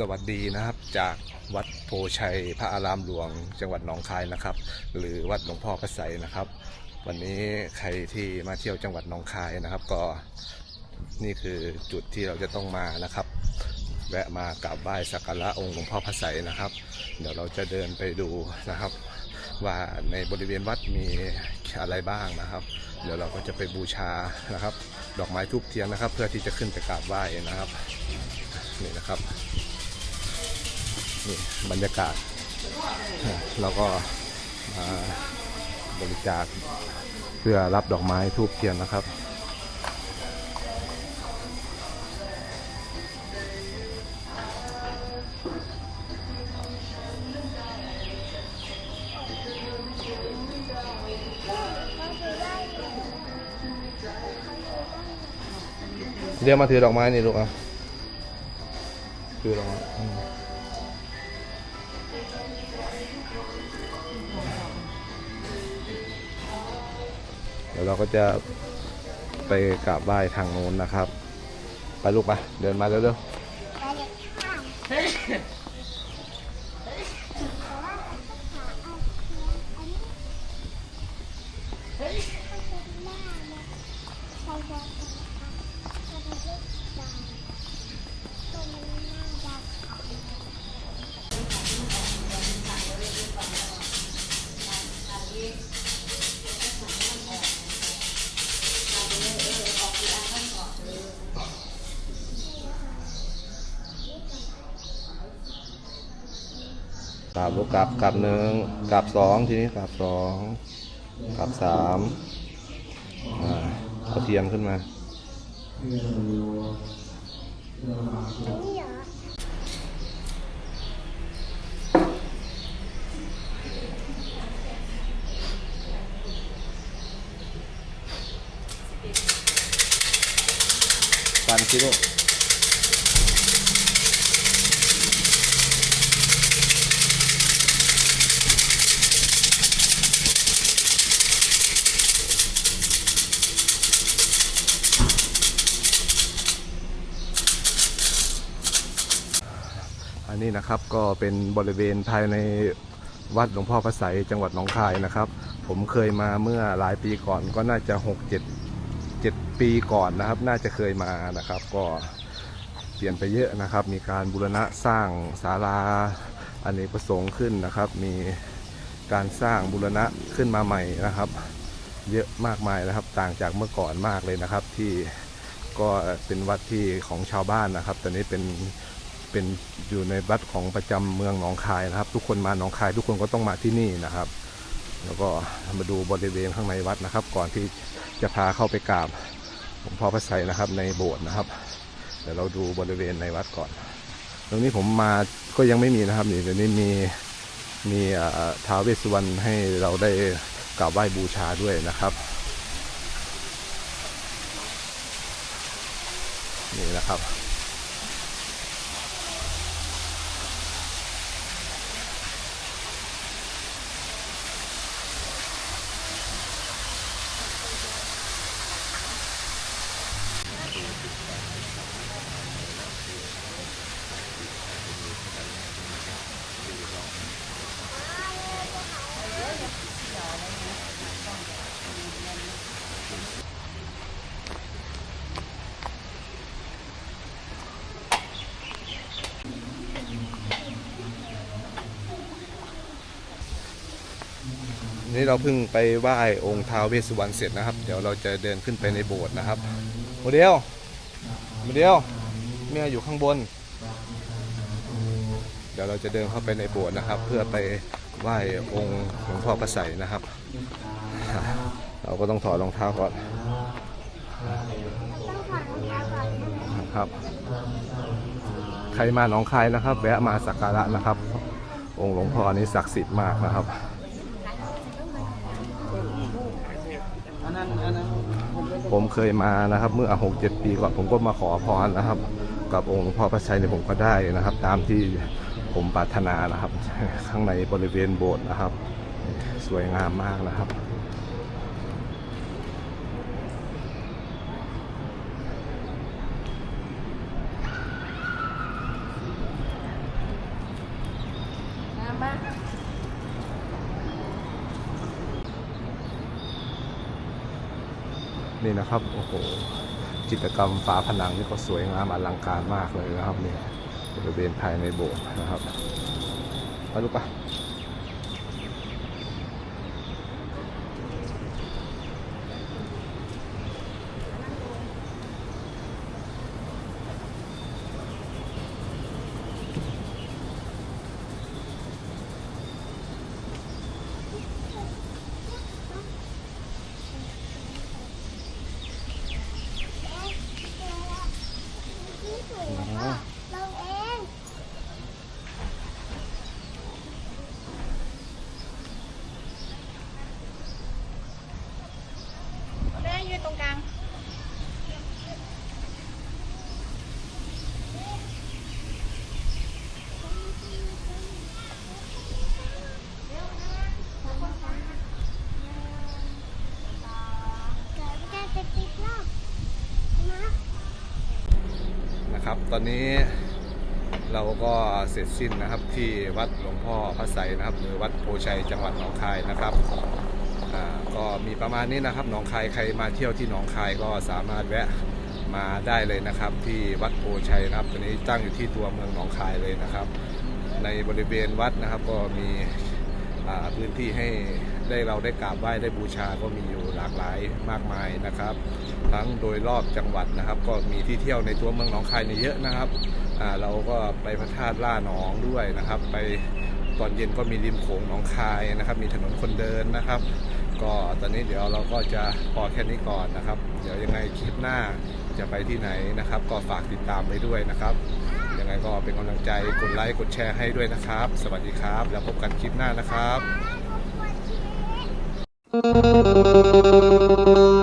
สวัสดีนะครับจากวัดโพชัยพระอารามหลวง จังหวัดหนองคายนะครับ หรือวัดหลวงพ่อพระไสยนะครับ วันนี้ใครที่มาเที่ยวจังหวัดหนองคายนะครับ ก็นี่คือจุดที่เราจะต้องมานะครับ แวะมากราบไหว้สักการะองค์หลวงพ่อพระไสยนะครับ เดี๋ยวเราจะเดินไปดูนะครับ ว่าในบริเวณวัดมีอะไรบ้างนะครับ เดี๋ยวเราก็จะไปบูชานะครับ ดอกไม้ทูบเทียนนะครับ เพื่อที่จะขึ้นไปกราบไหว้นะครับนี่นะครับ นี่บรรยากาศเราก็มาบริจาคเพื่อรับดอกไม้ทูบเทียนนะครับเดี๋ยวมาถือดอกไม้นี่ลูกอะถือดอกไม้ อืมเดี๋ยวเราก็จะไปกราบไหว้ทางโน้นนะครับ ไปลูกไปเดินมาเร็วๆ กราบลูกกราบกราบหนึ่งกราบสองทีนี้กราบสองกราบสามเอาเทียนขึ้นมาปันสิลูกอัน นี้นะครับ ก็เป็นบริเวณภายในวัดหลวงพ่อพระไสยจังหวัดหนองคายนะครับ ผมเคยมาเมื่อหลายปีก่อนก็น่าจะ 6 7 7 ปีก่อนนะครับ น่าจะเคยมานะครับ ก็เปลี่ยนไปเยอะนะครับ มีการบูรณะสร้างศาลาอเนกประสงค์ขึ้นนะครับ มีการสร้างบูรณะขึ้นมาใหม่นะครับ เยอะมากมายนะครับ ต่างจากเมื่อก่อนมากเลยนะครับ ที่ก็เป็นวัดที่ของชาวบ้านนะครับตอนนี้เป็น เป็นอยู่ในวัดของประจำเมืองหนองคายนะครับ ทุกคนมาหนองคาย ทุกคนก็ต้องมาที่นี่นะครับ แล้วก็มาดูบริเวณข้างในวัดนะครับ ก่อนที่จะพาเข้าไปกราบหลวงพ่อพระไสยนะครับ ในโบสถ์นะครับ เดี๋ยวเราดูบริเวณในวัดก่อน ตรงนี้ผมมาก็ยังไม่มีนะครับนี่เดี๋ยวนี้มีมีอ่อท้าวเวสสุวรรณให้เราได้กราบไหว้บูชาด้วยนะครับนี่นะครับ นี่เราเพิ่งไปไหว้องค์ท้าวเวสสุวรรณเสร็จนะครับ เดี๋ยวเราจะเดินขึ้นไปในโบสถ์นะครับโมเดลโมเดลเมียอยู่ข้างบน เดี๋ยวเราจะเดินเข้าไปในโบสถ์นะครับ เพื่อไปไหว้องค์หลวงพ่อพระไสยนะครับ เราก็ต้องถอดรองเท้าก่อนครับ ใครมาหนองคายนะครับ แวะมาสักการะนะครับ องค์หลวงพ่อนี้ศักดิ์สิทธิ์มากนะครับ ผมเคยมานะครับ เมื่อหกเจ็ดปีก่อนผมก็มาขอพรนะครับ กับองค์พ่อพระชัยเนี่ยผมก็ได้นะครับ ตามที่ผมปรารถนานะครับ ข้างในบริเวณโบสถ์นะครับ สวยงามมากนะครับ นี่นะครับโอ้โหจิตรกรรมฝาผนังนี่ก็สวยงามอลังการมากเลยนะครับเนี่ยบริเวณภายในโบสถ์นะครับไปลูกปะอ๋อ เราเอง แม่ ยืนตรงกลางนะครับ ตอนนี้เราก็เสร็จสิ้นนะครับที่วัดหลวงพ่อพระไสนะครับหรือวัดโพชัยจังหวัดหนองคายนะครับ ก็มีประมาณนี้นะครับหนองคายใครมาเที่ยวที่หนองคายก็สามารถแวะมาได้เลยนะครับ ที่วัดโพชัยนะครับตัวนี้ตั้งอยู่ที่ตัวเมืองหนองคายเลยนะครับ ในบริเวณวัดนะครับก็มีพื้นที่ให้ได้เราได้กราบไหว้ได้บูชาก็มีอยู่หลากหลายมากมายนะครับ ทั้งโดยรอบจังหวัดนะครับ ก็มีที่เที่ยวในตัวเมืองหนองคายเนี่ยเยอะนะครับเราก็ไปพระธาตุล่าหนองด้วยนะครับ ไป ตอนเย็นก็มีริมโขงหนองคายนะครับ มีถนนคนเดินนะครับ ก็ตอนนี้เดี๋ยวเราก็จะพอแค่นี้ก่อนนะครับ เดี๋ยวยังไงคลิปหน้าจะไปที่ไหนนะครับ ก็ฝากติดตามไปด้วยนะครับยังไงก็เป็นกำลังใจกดไลค์กดแชร์ให้ด้วยนะครับ สวัสดีครับ แล้วพบกันคลิปหน้านะครับ